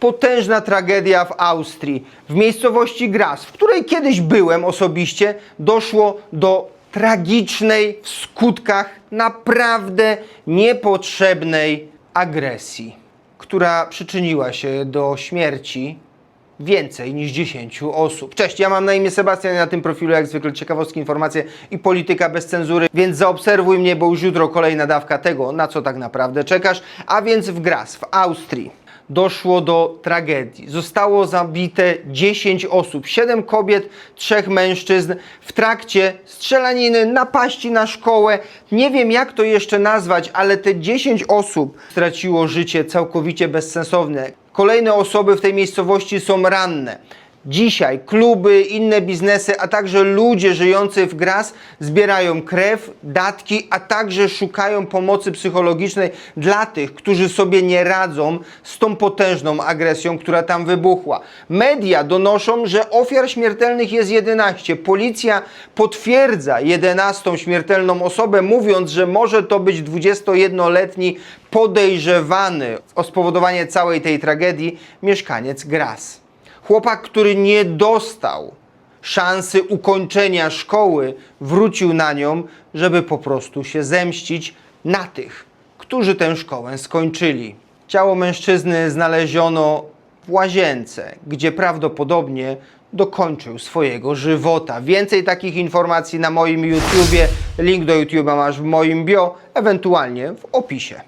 Potężna tragedia w Austrii. W miejscowości Graz, w której kiedyś byłem osobiście, doszło do tragicznej w skutkach naprawdę niepotrzebnej agresji, która przyczyniła się do śmierci więcej niż 10 osób. Cześć, ja mam na imię Sebastian na tym profilu jak zwykle ciekawostki, informacje i polityka bez cenzury, więc zaobserwuj mnie, bo już jutro kolejna dawka tego, na co tak naprawdę czekasz. A więc w Graz, w Austrii doszło do tragedii. Zostało zabite 10 osób, 7 kobiet, 3 mężczyzn w trakcie strzelaniny, napaści na szkołę. Nie wiem jak to jeszcze nazwać, ale te 10 osób straciło życie całkowicie bezsensowne. Kolejne osoby w tej miejscowości są ranne. Dzisiaj kluby, inne biznesy, a także ludzie żyjący w Graz zbierają krew, datki, a także szukają pomocy psychologicznej dla tych, którzy sobie nie radzą z tą potężną agresją, która tam wybuchła. Media donoszą, że ofiar śmiertelnych jest 11. Policja potwierdza 11 śmiertelną osobę, mówiąc, że może to być 21-letni podejrzewany o spowodowanie całej tej tragedii mieszkaniec Graz. Chłopak, który nie dostał szansy ukończenia szkoły, wrócił na nią, żeby po prostu się zemścić na tych, którzy tę szkołę skończyli. Ciało mężczyzny znaleziono w łazience, gdzie prawdopodobnie dokończył swojego żywota. Więcej takich informacji na moim YouTubie. Link do YouTube'a masz w moim bio, ewentualnie w opisie.